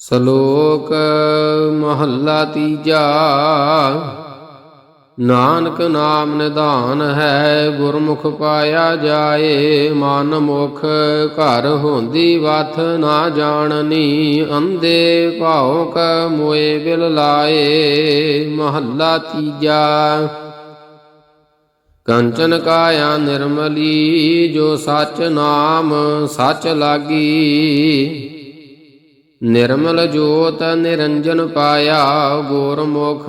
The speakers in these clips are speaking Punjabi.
ਸ਼ਲੋਕ ਮਹੱਲਾ ਤੀਜਾ, ਨਾਨਕ ਨਾਮ ਨਿਧਾਨ ਹੈ, ਗੁਰਮੁਖ ਪਾਇਆ ਜਾਏ, ਮਨ ਮੁਖ ਘਰ ਹੁੰਦੀ ਵਥ ਨਾ ਜਾਣਨੀ ਅੰਦੇ ਭਾਉ ਕ ਮੋਏ ਬਿਲ ਲਾਏ, ਮਹੱਲਾ ਤੀਜਾ। ਕੰਚਨ ਕਾਇਆ ਨਿਰਮਲੀ, ਜੋ ਸਚ ਨਾਮ ਸਚ ਲਾਗੀ ਨਿਰਮਲ ਜੋਤ ਨਿਰੰਜਨ ਪਾਇਆ, ਗੁਰਮੁਖ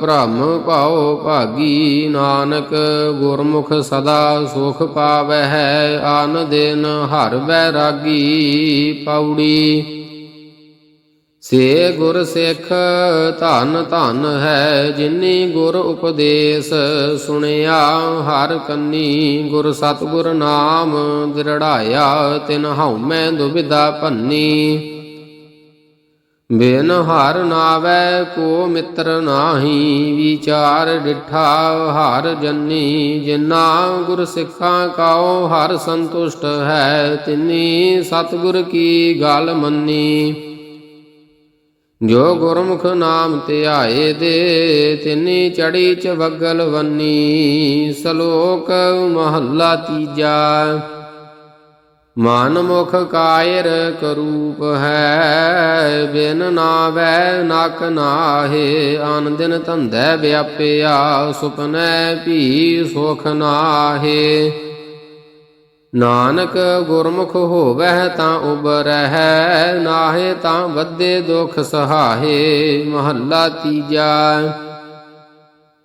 ਭ੍ਰਮ ਭਾਉ ਭਾਗੀ। ਨਾਨਕ ਗੁਰਮੁਖ ਸਦਾ ਸੁਖ ਪਾਵਹਿ, ਆਨ ਦਿਨ ਹਰ ਬੈਰਾਗੀ ਪੌੜੀ। ਸੇ ਗੁਰ ਸਿੱਖ ਧਨ ਧਨ ਹੈ, ਜਿਨੀ ਗੁਰ ਉਪਦੇਸ਼ ਸੁਣਿਆ, ਹਰ ਕੰਨੀ ਗੁਰ ਸਤਗੁਰ ਨਾਮ ਦਿਰੜਾਇਆ, ਤਿਨ ਹਉਮੈ ਦੁਬਿਧਾ ਭੰਨੀ। ਬਿਨ ਹਰ ਨਾਵੈ ਕੋ ਮਿੱਤਰ ਨਾਹੀ, ਵਿਚਾਰ ਡਿਠਾ ਹਰ ਜੰਨੀ ਜਿਨਾ ਗੁਰ ਸਿੱਖਾਂ ਕਾਓ ਹਰ ਸੰਤੁਸ਼ਟ ਹੈ, ਤਿਨੀ ਸਤਗੁਰ ਕੀ ਗੱਲ ਮੰਨੀ। ਜੋ ਗੁਰਮੁਖ ਨਾਮ ਧਿਆਏ ਦੇ, ਤਿਨੀ ਚੜੀ ਚਵਗਲ ਵੰਨੀ, ਸ਼ਲੋਕ ਮਹੱਲਾ ਤੀਜਾ। ਮਨ ਮੁਖ ਕਾਇਰ ਕਰੂਪ ਹੈ, ਬਿਨ ਨਾਵੈ ਨਕ ਨਾਹੇ ਆਨ ਦਿਨ ਧੰਦੈ ਵਿਆਪਿਆ, ਸੁਪਨੈ ਭੀ ਸੁਖ ਨਾਹੇ। ਨਾਨਕ ਗੁਰਮੁਖ ਹੋਵਹਿ ਤਾਂ ਉਬਰਹਿ, ਨਾਹੇ ਤਾਂ ਵੱਧੇ ਦੁਖ ਸਹਾਏ ਮਹੱਲਾ ਤੀਜਾ।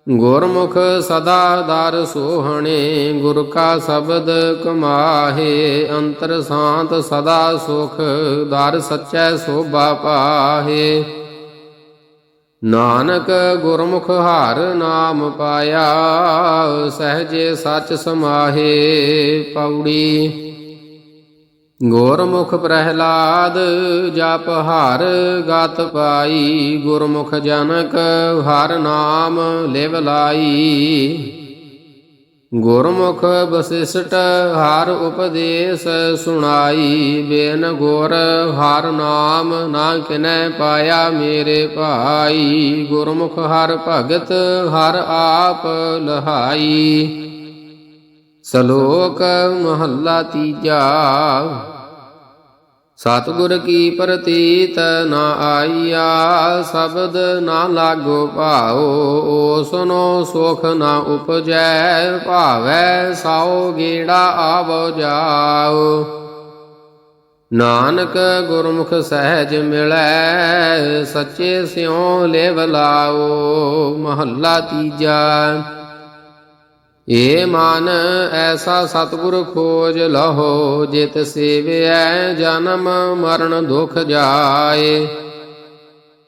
ਗੁਰਮੁਖ ਸਦਾ ਦਰ ਸੋਹਣੇ, ਗੁਰ ਕਾ ਸ਼ਬਦ ਕਮਾਹੇ, ਅੰਤਰ ਸ਼ਾਂਤ ਸਦਾ ਸੁਖ, ਦਰ ਸਚੈ ਸੋਭਾ ਪਾਹੇ। ਨਾਨਕ ਗੁਰਮੁਖ ਹਰ ਨਾਮ ਪਾਇਆ, ਸਹਜੇ ਸੱਚ ਸਮਾਹੇ, ਪੌੜੀ ਗੁਰਮੁਖ ਪ੍ਰਹਿਲਾਦ ਜਪ ਹਰ ਗਤ ਪਾਈ, ਗੁਰਮੁਖ ਜਨਕ ਹਰ ਨਾਮ ਲਿਵ ਲਾਈ। ਗੁਰਮੁਖ ਬਸਿਸਟ ਹਰ ਉਪਦੇਸ਼ ਸੁਣਾਈ, ਬੇਨ ਗੁਰ ਹਰ ਨਾਮ ਨਾ ਕਿਨੈ ਪਾਇਆ ਮੇਰੇ ਭਾਈ। ਗੁਰਮੁਖ ਹਰ ਭਗਤ ਹਰ ਆਪ ਲਹਾਈ। ਸ਼ਲੋਕ ਮਹੱਲਾ ਤੀਜਾ। ਸਤਿਗੁਰ ਕੀ ਪ੍ਰਤੀਤ ਨਾ ਆਈਆ, ਸ਼ਬਦ ਨਾ ਲਾਗੋ ਭਾਉ, ਸੁਨੋ ਸੁਖ ਨਾ ਉਪਜੈ, ਭਾਵੈ ਸਾਉ ਗੇੜਾ ਆਵੋ ਜਾਓ ਨਾਨਕ ਗੁਰਮੁਖ ਸਹਿਜ ਮਿਲੈ, ਸੱਚੇ ਸਿਉ ਲੇਵ ਲਾਓ ਮਹੱਲਾ ਤੀਜਾ। ਏ ਮਨ ਐਸਾ ਸਤਿਗੁਰ ਖੋਜ ਲਹੋ, ਜਿਤ ਸੇਵਿਐ ਜਨਮ ਮਰਨ ਦੁਖ ਜਾਏ।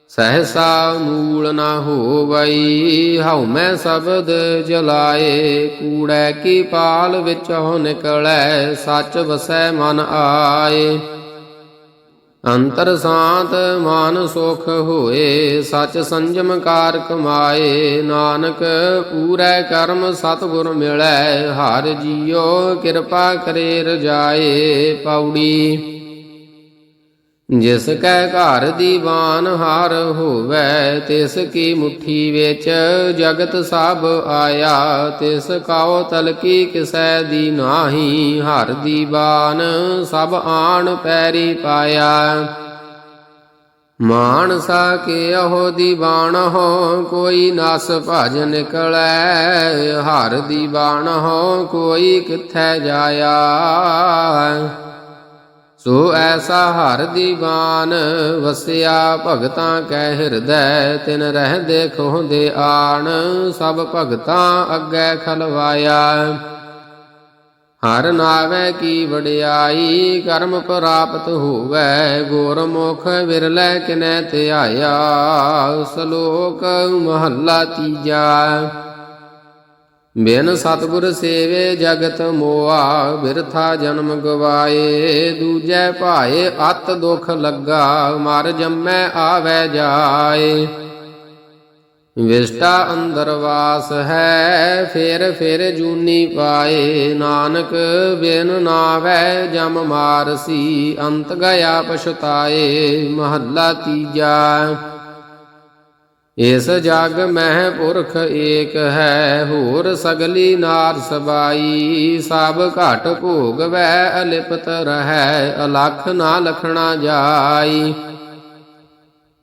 ਸਹਸਾ ਮੂਲ ਨਾ ਹੋਵਈ, ਹਉ ਮੈਂ ਸ਼ਬਦ ਜਲਾਏ। ਕੂੜੈ ਕੀ ਪਾਲ ਵਿੱਚੋਂ ਨਿਕਲੈ, ਸੱਚ ਵਸੈ ਮਨ ਆਏ। ਅੰਤਰ ਸ਼ਾਂਤ ਮਨ ਸੁਖ ਹੋਏ, ਸਚ ਸੰਜਮ ਕਾਰ ਕਮਾਏ ਨਾਨਕ ਪੂਰੈ ਕਰਮ ਸਤਿਗੁਰ ਮਿਲੈ, ਹਰ ਜੀਓ ਕਿਰਪਾ ਕਰੇ ਰਜਾਏ ਪੌੜੀ। ਜਿਸ ਕੈ ਘਰ ਦੀਵਾਨ ਹਾਰ ਹੋਵੈ, ਤਿਸ ਕੀ ਮੁਠੀ ਵਿੱਚ ਜਗਤ ਸਭ ਆਇਆ, ਤਿਸ ਕਾਉ ਤਲਕੀ ਕਿਸੈ ਦੀ ਨਾਹੀ, ਹਰ ਦੀਵਾਨ ਸਭ ਆਣ ਪੈਰੀ ਪਾਇਆ। ਮਾਨਸਾ ਕੇ ਉਹ ਦੀਵਾਨ ਹੋ, ਕੋਈ ਨਸ ਭਜ ਨਿਕਲੈ, ਹਰ ਦੀਵਾਨ ਹੋ, ਕੋਈ ਕਿੱਥੈ ਜਾਇਆ। ਸੋ ਐਸਾ ਹਰ ਦੀਵਾਨ ਵਸਿਆ ਭਗਤਾਂ ਕੈ ਹਿਰਦੈ, ਤਿਨ ਰਹਿ ਦੇਖੋ ਦੇ ਆਣ, ਸਭ ਭਗਤਾਂ ਅੱਗੇ ਖਲਵਾਇਆ। ਹਰ ਨਾਵੇ ਕੀ ਵਡਿਆਈ, ਕਰਮ ਪ੍ਰਾਪਤ ਹੋਵੇ, ਗੁਰਮੁਖ ਵਿਰਲੇ ਕਿਨੈ ਧਿਆਇਆ, ਸ਼ਲੋਕ ਮਹੱਲਾ ਤੀਜਾ। ਬਿਨ ਸਤਗੁਰ ਸੇਵੇ ਜਗਤ ਮੋਆ, ਬਿਰਥਾ ਜਨਮ ਗਵਾਏ। ਦੂਜੈ ਭਾਏ ਅਤ ਦੁਖ ਲੱਗਾ, ਮਰ ਜੰਮੈ ਆਵੈ ਜਾਏ। ਵਿਸ਼ਟਾ ਅੰਦਰ ਵਾਸ ਹੈ, ਫੇਰ ਫਿਰ ਜੂਨੀ ਪਾਏ। ਨਾਨਕ ਬਿਨ ਨਾਵੈ ਜਮ ਮਾਰਸੀ, ਅੰਤ ਗਿਆ ਪਛਤਾਏ। ਮਹੱਲਾ ਤੀਜਾ। ਇਸ ਜਗ ਮਹਿ ਪੁਰਖ ਏਕ ਹੈ, ਹੋਰ ਸਗਲੀ ਨਾਰ ਸਬਾਈ। ਸਭ ਘਟ ਭੋਗ ਵੈ ਅਲਿਪਤ ਰਹੈ, ਅਲਖ ਨਾ ਲਖਣਾ ਜਾਈ।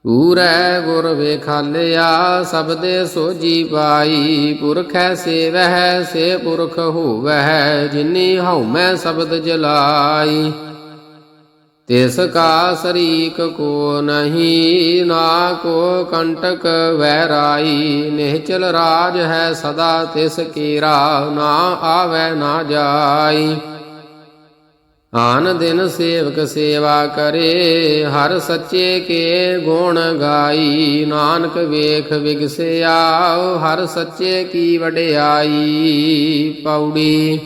ਪੂਰੈ ਗੁਰ ਵੇਖਾਲਿਆ, ਸਬਦੇ ਸੋਜੀ ਪਾਈ। ਪੁਰਖੈ ਸੇਵਹਿ, ਸੇ ਪੁਰਖ ਹੋਵਹਿ, ਜਿਨੀ ਹਉਮੈ ਸ਼ਬਦ ਜਲਾਈ। ਤਿਸ ਕਾ ਸਰੀਕ ਕੋ ਨਹੀਂ, ਨਾ ਕੋ ਕੰਟਕ ਵੈਰਾਈ। ਨਿਹਚਲ ਰਾਜ ਹੈ ਸਦਾ, ਤਿਸ ਕੀਰਾ ਨਾ ਆਵੈ ਨਾ ਜਾਈ। ਆਨ ਦਿਨ ਸੇਵਕ ਸੇਵਾ ਕਰੇ, ਹਰ ਸੱਚੇ ਕੇ ਗੁਣ ਗਾਈ। ਨਾਨਕ ਵੇਖ ਵਿਗਸਿਆ, ਹਰ ਸੱਚੇ ਕੀ ਵਡਿਆਈ। ਪੌੜੀ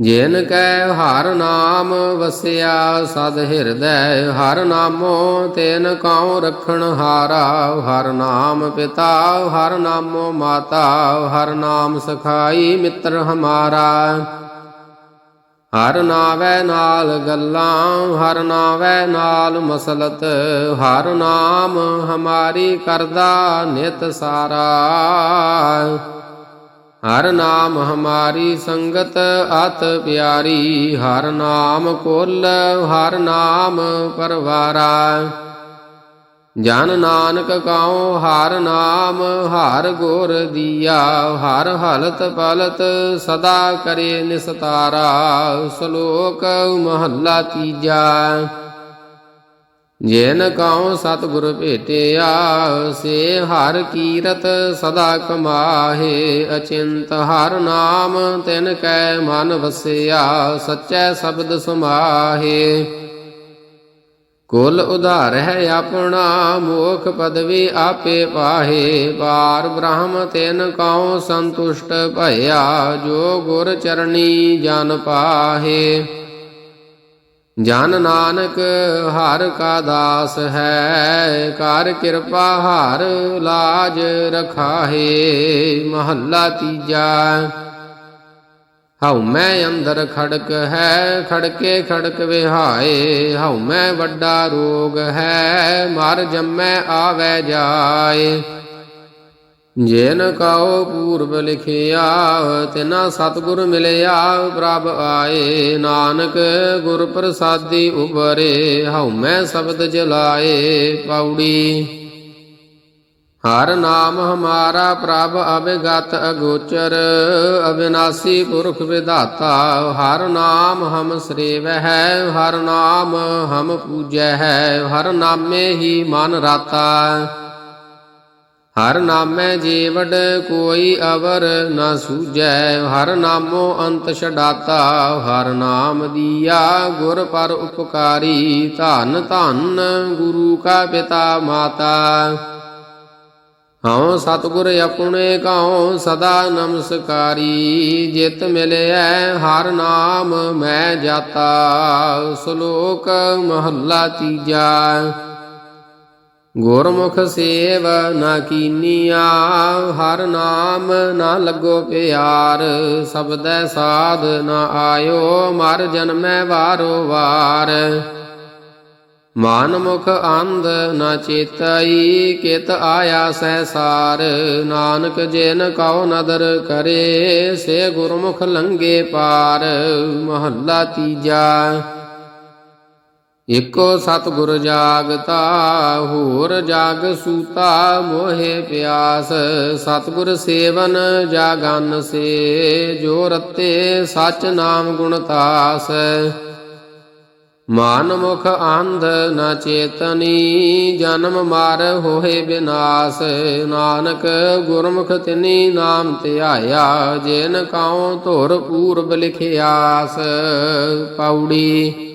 ਜਿਨ ਕੈ ਹਰ ਨਾਮ ਵਸਿਆ ਸਦ ਹਿਰਦੈ, ਹਰ ਨਾਮੋ ਤੈਨ ਕਉ ਰਖਣ ਹਾਰਾ, ਹਰ ਨਾਮ ਪਿਤਾ, ਹਰ ਨਾਮੋ ਮਾਤਾ, ਹਰ ਨਾਮ ਸਖਾਈ ਮਿੱਤਰ ਹਮਾਰਾ। ਹਰ ਨਾਵੈ ਨਾਲ ਗੱਲਾਂ, ਹਰ ਨਾਵੈ ਨਾਲ ਮਸਲਤ, ਹਰ ਨਾਮ ਹਮਾਰੀ ਕਰਦਾ ਨਿਤ ਸਾਰਾ। ਹਰ ਨਾਮ ਹਮਾਰੀ ਸੰਗਤ ਅਤ ਪਿਆਰੀ, ਹਰ ਨਾਮ ਕੋਲ, ਹਰ ਨਾਮ ਪਰਵਾਰਾ। ਜਨ ਨਾਨਕ ਕਉ, ਹਰ ਨਾਮ ਹਰ ਗੁਰ ਦੀਆ, ਹਰ ਹਲਤ ਪਲਤ ਸਦਾ ਕਰੇ ਨਿਸਤਾਰਾ, ਸ਼ਲੋਕ ਮਹੱਲਾ ਤੀਜਾ। ਜਿਨ ਕਉ ਸਤਿਗੁਰ ਭੇਟਿਆ, ਸੇ ਹਰ ਕੀਰਤ ਸਦਾ ਕਮਾਹੇ। ਅਚਿੰਤ ਹਰ ਨਾਮ ਤਿਨ ਕੈ ਮਨ ਵਸਿਆ, ਸਚੈ ਸ਼ਬਦ ਸਮਾਹੇ। ਕੁਲ ਉਧਾਰ ਹੈ ਆਪਣਾ, ਮੋਖ ਪਦਵੀ ਆਪੇ ਪਾਹੇ। ਪਾਰ ਬ੍ਰਹਮ ਤਿਨ ਕਉ ਸੰਤੁਸ਼ਟ ਭਇਆ, ਜੋ ਗੁਰ ਚਰਣੀ ਜਨ ਪਾਹੇ। ਜਨ ਨਾਨਕ ਹਰ ਕਾ ਦਾਸ ਹੈ, ਕਰ ਕਿਰਪਾ ਹਰ ਲਾਜ ਰਖਾਹੇ, ਮਹੱਲਾ ਤੀਜਾ। ਹਉ ਮੈਂ ਅੰਦਰ ਖੜਕ ਹੈ, ਖੜਕੇ ਖੜਕ ਵਿਹਾਏ, ਹਉ ਮੈਂ ਵੱਡਾ ਰੋਗ ਹੈ, ਮਰ ਜੰਮੈ ਆਵੈ ਜਾਏ। ਜੇਨ ਕਉ ਪੂਰਬ ਲਿਖਿਆ ਤਿਨਾ ਸਤਿਗੁਰ ਮਿਲਿਆ, ਪ੍ਰਭ ਆਏ। ਨਾਨਕ ਗੁਰ ਪ੍ਰਸਾਦੀ ਉਬਰੇ ਹਉ ਮੈਂ ਸ਼ਬਦ ਜਲਾਏ ਪੌੜੀ। ਹਰ ਨਾਮ ਹਮਾਰਾ ਪ੍ਰਭ ਅਬਿਗਤ ਅਗੋਚਰ, ਅਬਿਨਾਸੀ ਪੁਰਖ ਵਿਧਾਤਾ। ਹਰ ਨਾਮ ਹਮ ਸ੍ਰੇਵ ਹੈ ਹਰ ਨਾਮ ਹਮ ਪੂਜੈ ਹੈ ਹਰ ਨਾਮੇ ਹੀ ਮਨ ਰਾਤਾ। ਹਰ ਨਾਮੈ ਜੀਵੜ ਕੋਈ ਅਵਰ ਨਾ ਸੂਝੈ, ਹਰ ਨਾਮੋ ਅੰਤ ਛਡਾਤਾ, ਹਰ ਨਾਮ ਦੀਆ ਗੁਰ ਪਰ ਉਪਕਾਰੀ, ਧੰਨ ਧੰਨ ਗੁਰੂ ਕਾ ਪਿਤਾ ਮਾਤਾ। ਹਉ ਸਤਿਗੁਰ ਆਪਣੇ ਕਉ ਸਦਾ ਨਮਸਕਾਰੀ, ਜਿਤ ਮਿਲਿਐ ਹਰ ਨਾਮ ਮੈਂ ਜਾਤਾ, ਸ਼ਲੋਕ ਮਹੱਲਾ ਤੀਜਾ। ਗੁਰਮੁਖ ਸੇਵ ਨਾ ਕੀਨੀਆ ਹਰ ਨਾਮ ਨਾ ਲੱਗੋ ਪਿਆਰ। ਸਬਦੈ ਸਾਧ ਨਾ ਆਇਓ, ਮਰ ਜਨਮੈ ਵਾਰੋ ਵਾਰ। ਮਨ ਮੁਖ ਅੰਧ ਨਾ ਚੇਤਈ, ਕਿਤ ਆਇਆ ਸਹਿਸਾਰ ਨਾਨਕ ਜਿਨ ਕਉ ਨਦਰ ਕਰੇ, ਸੇ ਗੁਰਮੁਖ ਲੰਗੇ ਪਾਰ। ਮਹੱਲਾ ਤੀਜਾ। ਇਕੋ ਸਤਿਗੁਰ ਜਾਗਤਾ, ਹੋਰ ਜਾਗ ਸੂਤਾ ਮੋਹਿ ਪਿਆਸ। ਸਤਿਗੁਰ ਸੇਵਨ ਜਾਗਨ ਸੇ, ਜੋ ਰਤੇ ਸਚ ਨਾਮ ਗੁਣ ਤਾਸ। ਮਨ ਮੁਖ ਅੰਧ ਨ ਚੇਤਨੀ, ਜਨਮ ਮਾਰ ਹੋਏ ਬਿਨਾਸ਼। ਨਾਨਕ ਗੁਰਮੁਖ ਤਿਨੀ ਨਾਮ ਧਿਆਇਆ, ਜਿਨ ਕਉ ਧੁਰ ਪੂਰਬ ਲਿਖਿਆਸ। ਪੌੜੀ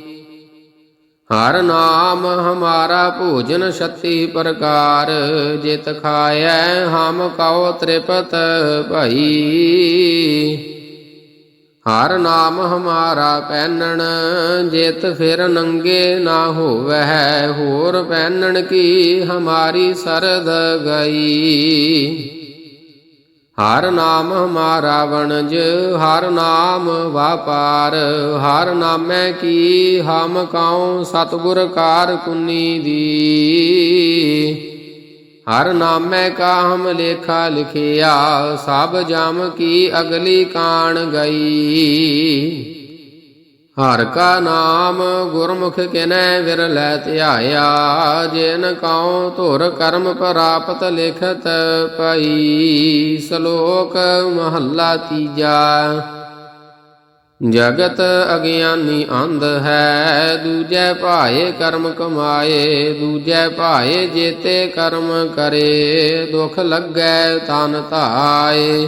ਹਰ ਨਾਮ ਹਮਾਰਾ ਭੋਜਨ ਛਤੀ ਪ੍ਰਕਾਰ, ਜਿਤ ਖਾਇਐ ਹਮ ਕਉ ਤ੍ਰਿਪਤ ਭਈ। ਹਰ ਨਾਮ ਹਮਾਰਾ ਪੈਨਣ, ਜਿਤ ਫਿਰ ਨੰਗੇ ਨਾ ਹੋਵੈ ਹੋਰ ਪੈਨਣ ਕੀ ਹਮਾਰੀ ਸਰਦ ਗਈ। ਹਰ ਨਾਮ ਹਮਾਰਾ ਵਣਜ ਹਰ ਨਾਮ ਵਾਪਾਰ। ਹਰ ਨਾਮੈ ਕੀ, ਹਮ ਕਾਉ ਸਤਗੁਰ ਕਾਰ ਕੁਨੀ ਦੀ। ਹਰ ਨਾਮੈ ਕਾ ਹਮ ਲੇਖਾ ਲਿਖਿਆ, ਸਭ ਜਮ ਕੀ ਅਗਲੀ ਕਾਣ ਗਈ। ਹਰ ਕਾ ਨਾਮ ਗੁਰਮੁਖ ਕਿਨੈ ਵਿਰਲੈ ਧਿਆਇਆ, ਜਿਨ ਕਉ ਧੁਰ ਕਰਮ ਪ੍ਰਾਪਤ ਲਿਖਤ ਪਈ, ਸ਼ਲੋਕ ਮਹੱਲਾ ਤੀਜਾ। ਜਗਤ ਅਗਿਆਨੀ ਅੰਧ ਹੈ, ਦੂਜੈ ਭਾਏ ਕਰਮ ਕਮਾਏ, ਦੂਜੈ ਭਾਏ ਜੇਤੇ ਕਰਮ ਕਰੇ, ਦੁਖ ਲੱਗੈ ਤਨ ਧਾਏ।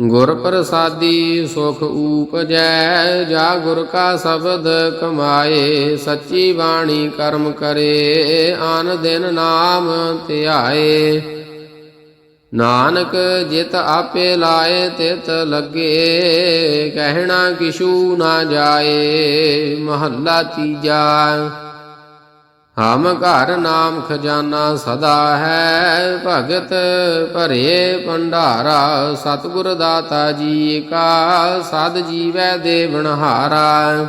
ਗੁਰ ਪ੍ਰਸਾਦੀ ਸੁਖ ਊਪਜੈ ਜਾ ਗੁਰ ਕਾ ਸ਼ਬਦ ਕਮਾਏ, ਸੱਚੀ ਬਾਣੀ ਕਰਮ ਕਰੇ, ਆਨ ਦਿਨ ਨਾਮ ਧਿਆਏ। ਨਾਨਕ ਜਿਤ ਆਪੇ ਲਾਏ, ਤਿਤ ਲੱਗੇ, ਕਹਿਣਾ ਕਿਛੂ ਨਾ ਜਾਏ, ਮਹੱਲਾ ਤੀਜਾ। ਹਮ ਘਰ ਨਾਮ ਖਜ਼ਾਨਾ ਸਦਾ ਹੈ, ਭਗਤ ਭਰੇ ਭੰਡਾਰਾ, ਸਤਿਗੁਰ ਦਾਤਾ ਜੀ ਕਾ, ਸਦ ਜੀਵੈ ਦੇਵਨਹਾਰਾ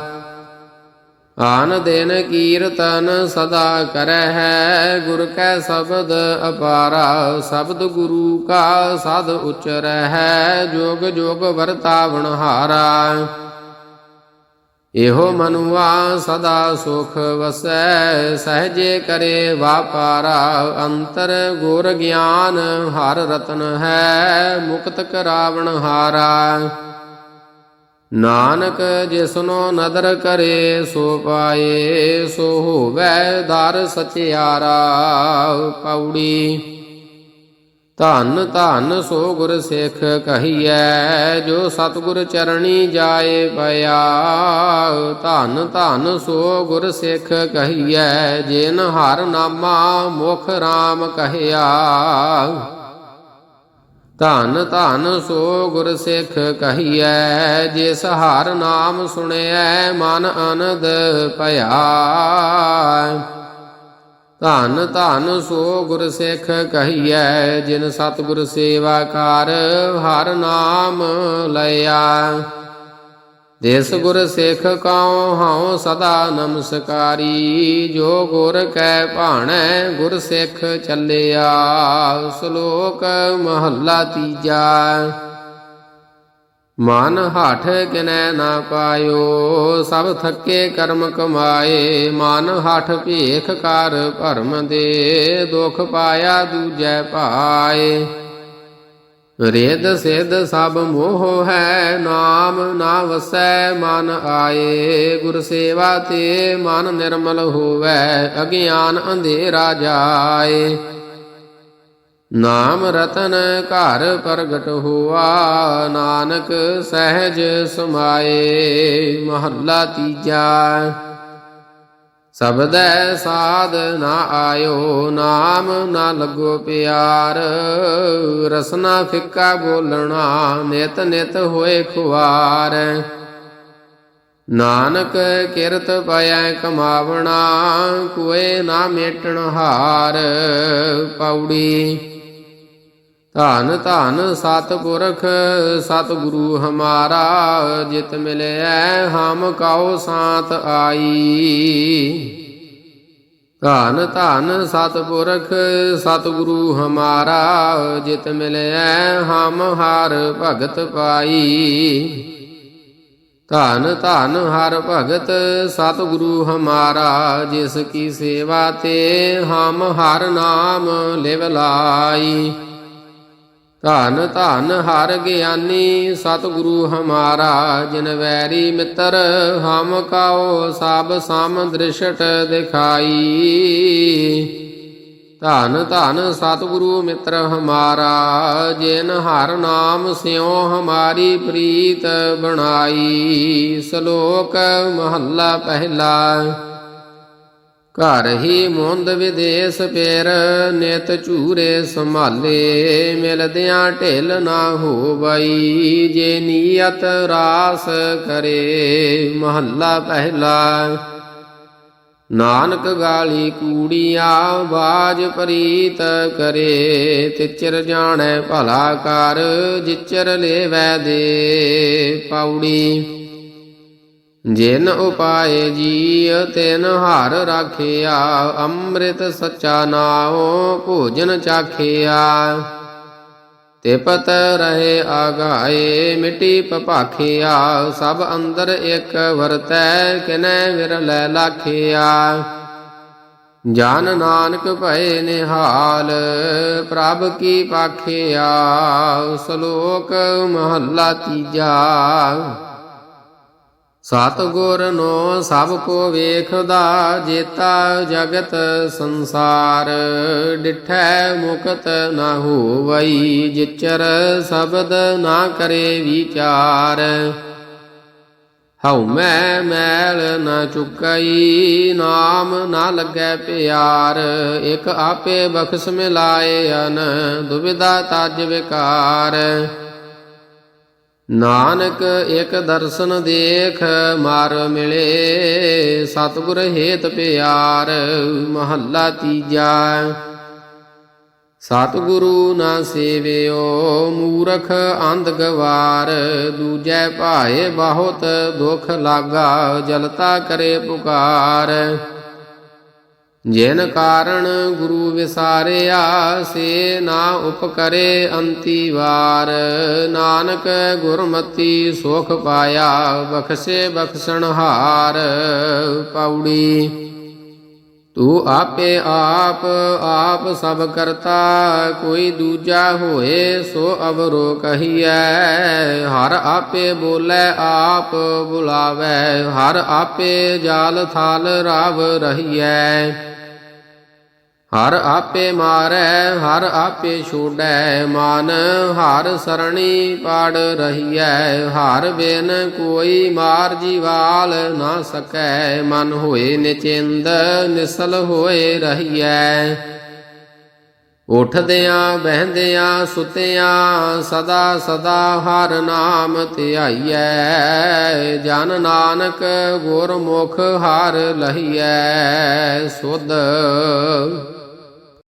ਆਨ ਦਿਨ ਕੀਰਤਨ ਸਦਾ ਕਰੈ ਹੈ, ਗੁਰ ਕੈ ਸ਼ਬਦ ਅਪਾਰਾ, ਸ਼ਬਦ ਗੁਰੂ ਕਾ ਸਦ ਉਚਰੈ ਹੈ, ਜੋਗ ਜੋਗ ਵਰਤਾਵਣ ਹਾਰਾ। ਇਹੋ ਮਨੁਆ ਸਦਾ ਸੁਖ ਵਸੈ, ਸਹਜੇ ਕਰੇ ਵਾਪਾਰਾ, ਅੰਤਰ ਗੁਰ ਗਿਆਨ ਹਰ ਰਤਨ ਹੈ, ਮੁਕਤ ਕਰਾਵਣ ਹਾਰਾ। ਨਾਨਕ ਜਿਸਨੋ ਨਦਰ ਕਰੇ, ਸੋ ਪਾਏ, ਸੋ ਹੋਵੈ ਦਰ ਸਚਿਆਰਾ, ਪੌੜੀ। ਧੰਨ ਧੰਨ ਸੋ ਗੁਰ ਸਿੱਖ ਕਹੀਐ, ਜੋ ਸਤਿਗੁਰ ਚਰਣੀ ਜਾਏ ਪਿਆ। ਧੰਨ ਧੰਨ ਸੋ ਗੁਰ ਸਿੱਖ ਕਹੀਐ, ਜਿਨ ਹਰ ਨਾਮਾ ਮੁਖ RAM ਕਹਿਆ। ਧੰਨ ਧੰਨ ਸੋ ਗੁਰ ਸਿੱਖ ਕਹੀਐ, ਜਿਸ ਹਰ ਨਾਮ ਸੁਣਿਐ, ਮਨ ਆਨੰਦ ਪਿਆ ਧੰਨ ਧੰਨ ਸੋ ਗੁਰ ਸਿੱਖ ਕਹੀਐ, ਜਿਨ ਸਤਿਗੁਰ ਸੇਵਾ ਕਰ, ਹਰ ਨਾਮ ਲਿਆ ਦੇਸ ਗੁਰ ਸਿੱਖ ਕਾਉ ਹਉ ਸਦਾ ਨਮਸਕਾਰੀ, ਜੋ ਗੁਰ ਕੈ ਭਾਣੈ ਗੁਰ ਸਿੱਖ ਚੱਲਿਆ, ਸ਼ਲੋਕ ਮਹੱਲਾ ਤੀਜਾ। ਮਨ ਹਠ ਕਿਨੈ ਨਾ ਪਾਇਓ, ਸਭ ਥੱਕੇ ਕਰਮ ਕਮਾਏ। ਮਨ ਹਠ ਭੇਖ ਕਰ ਭਰਮ ਦੇ, ਦੁਖ ਪਾਇਆ ਦੂਜੈ ਪਾਏ। ਰੇਦ ਸਿਧ ਸਭ ਮੋਹ ਹੈ, ਨਾਮ ਨਾ ਵਸੈ ਮਨ ਆਏ। ਗੁਰ ਸੇਵਾ ਤੇ ਮਨ ਨਿਰਮਲ ਹੋਵੈ, ਅਗਿਆਨ ਅੰਧੇਰਾ ਜਾਏ। ਨਾਮ ਰਤਨ ਘਰ ਪ੍ਰਗਟ ਹੋਆ, ਨਾਨਕ ਸਹਿਜ ਸਮਾਏ, ਮਹੱਲਾ ਤੀਜਾ। ਸਬਦੈ ਸਾਧ ਨਾ ਆਇਓ, ਨਾਮ ਨਾ ਲੱਗੋ ਪਿਆਰ। ਰਸਨਾ ਫਿੱਕਾ ਬੋਲਣਾ, ਨਿਤ ਨਿਤ ਹੋਏ ਖੁਆਰ। ਨਾਨਕ ਕਿਰਤ ਪਾਇਐ ਕਮਾਵਣਾ ਕੋਏ ਨਾ ਮੇਟਣ ਹਾਰ। ਪੌੜੀ ਧਨ ਧਨ ਸਤਿਪੁਰਖ ਸਤਿਗੁਰੂ ਹਮਾਰਾ, ਜਿਤ ਮਿਲਿਆ ਹਮ ਕਾਉ ਸਾਥ ਆਈ। ਧਨ ਧਨ ਸਤਿਪੁਰਖ ਸਤਿਗੁਰੂ ਹਮਾਰਾ, ਜਿਤ ਮਿਲਿਆ ਹਮ ਹਰ ਭਗਤ ਪਾਈ। ਧਨ ਧਨ ਹਰ ਭਗਤ, ਸਤਿਗੁਰੂ ਹਮਾਰਾ, ਜਿਸ ਕੀ ਸੇਵਾ ਤੇ ਹਮ ਹਰ ਨਾਮ ਲਿਵ ਲਾਈ। ਧਨ ਧਨ ਹਰ ਗਿਆਨੀ ਸਤਿਗੁਰੂ ਹਮਾਰਾ, ਜਿਨ ਵੈਰੀ ਮਿੱਤਰ ਹਮ ਕਾਓ ਸਭ ਸਮ ਦ੍ਰਿਸ਼ਟ ਦਿਖਾਈ। ਧਨ ਧਨ ਸਤਿਗੁਰੂ ਮਿੱਤਰ ਹਮਾਰਾ, ਜਿਨ ਹਰ ਨਾਮ ਸਿਉ ਹਮਾਰੀ ਪ੍ਰੀਤ ਬਣਾਈ। ਸ਼ਲੋਕ ਮਹੱਲਾ ਪਹਿਲਾ। ਘਰ ਹੀ ਮੁੰਦ ਵਿਦੇਸ ਪੇਰ, ਨਿਤ ਝੂਰੇ ਸੰਭਾਲੇ, ਮਿਲਦਿਆਂ ਢਿਲ ਨਾ ਹੋਵਈ ਜੇ ਨੀਅਤ ਰਾਸ ਕਰੇ, ਮਹੱਲਾ ਪਹਿਲਾ। ਨਾਨਕ ਗਾਲੀ ਕੂੜੀਆਂ ਬਾਜ ਪ੍ਰੀਤ ਕਰੇ, ਤਿਚਰ ਜਾਣੈ ਭਲਾ ਕਰ, ਜਿਚਰ ਲੇਵੈ ਦੇ ਪੌੜੀ। ਜਿਨ ਉਪਾਏ ਜੀ ਤਿਨ ਹਰ ਰਾਖਿਆ, ਅੰਮ੍ਰਿਤ ਸੱਚਾ ਨਾਉ, ਭੋਜਨ ਚਾਖਿਆ। ਤਿਪਤ ਰਹੇ ਆਗਾਏ, ਮਿੱਟੀ ਪਪਾਖਿਆ, ਸਭ ਅੰਦਰ ਇੱਕ ਵਰਤੈ, ਕਿਨੈ ਵਿਰਲੈ ਲਾਖਿਆ। ਜਾਨ ਨਾਨਕ ਭਏ ਨਿਹਾਲ, ਪ੍ਰਭ ਕੀ ਪਾਖਿਆ, ਸ਼ਲੋਕ ਮਹੱਲਾ ਤੀਜਾ। ਸਤਿਗੁਰ ਨੂੰ ਸਭ ਕੋ ਵੇਖਦਾ, ਜੇਤਾ ਜਗਤ ਸੰਸਾਰ। ਡਿਠੈ ਮੁਕਤ ਨਾ ਹੋਵਈ, ਜਿਚਰ ਸ਼ਬਦ ਨਾ ਕਰੇ ਵਿਚਾਰ। ਹਉ ਮੈਂ ਮੈਲ ਨਾ ਚੁਕਈ, ਨਾਮ ਨਾ ਲੱਗੈ ਪਿਆਰ। ਇਕ ਆਪੇ ਬਖਸ਼ ਮਿਲਾਏ ਅਨ, ਦੁਬਿਧਾ ਤਜ ਵਿਕਾਰ। ਨਾਨਕ ਇੱਕ ਦਰਸ਼ਨ ਦੇਖ ਮਾਰ ਮਿਲੇ, ਸਤਿਗੁਰ ਹੇਤ ਪਿਆਰ ਮਹੱਲਾ ਤੀਜਾ। ਸਤਿਗੁਰੂ ਨਾ ਸੇਵਿਓ, ਮੂਰਖ ਅੰਧ ਗਵਾਰ, ਦੂਜੈ ਭਾਏ ਬਹੁਤ ਦੁਖ ਲਾਗਾ, ਜਲਤਾ ਕਰੇ ਪੁਕਾਰ। ਜਿਨ ਕਾਰਣ ਗੁਰੂ ਵਿਸਾਰਿਆ, ਸੇ ਨਾ ਉਪਕਰੇ ਅੰਤੀ ਵਾਰ। ਨਾਨਕ ਗੁਰਮਤੀ ਸੁਖ ਪਾਇਆ, ਬਖਸ਼ੇ ਬਖਸ਼ਣ ਹਾਰ ਪੌੜੀ। ਤੂੰ ਆਪੇ ਆਪ ਆਪ ਸਭ ਕਰਤਾ, ਕੋਈ ਦੂਜਾ ਹੋਏ ਸੋ ਅਵਰੋ ਕਹੀਐ। ਹਰ ਆਪੇ ਬੋਲੇ ਆਪ ਬੁਲਾਵੇ, ਹਰ ਆਪੇ ਜਾਲ ਥਾਲ ਰਾਵ ਰਹੀਐ। ਹਰ ਆਪੇ ਮਾਰੈ, ਹਰ ਆਪੇ ਛੋੜੈ, ਮਨ ਹਰ ਸਰਣੀ ਪਾੜ ਰਹੀਐ। ਹਰ ਬਿਨ ਕੋਈ ਮਾਰ ਜੀਵਾਲ ਨਾ ਸਕੈ। ਮਨ ਹੋਏ ਨਿਚਿੰਦ, ਨਿਸਲ ਹੋਏ ਰਹੀਐ। ਉਠਦਿਆਂ, ਬਹਿੰਦਿਆਂ, ਸੁਤਿਆਂ, ਸਦਾ ਸਦਾ ਹਰ ਨਾਮ ਧਿਆਈਐ। ਜਨ ਨਾਨਕ ਗੁਰਮੁਖ ਹਰ ਲਹੀਐ। ਸੁਧ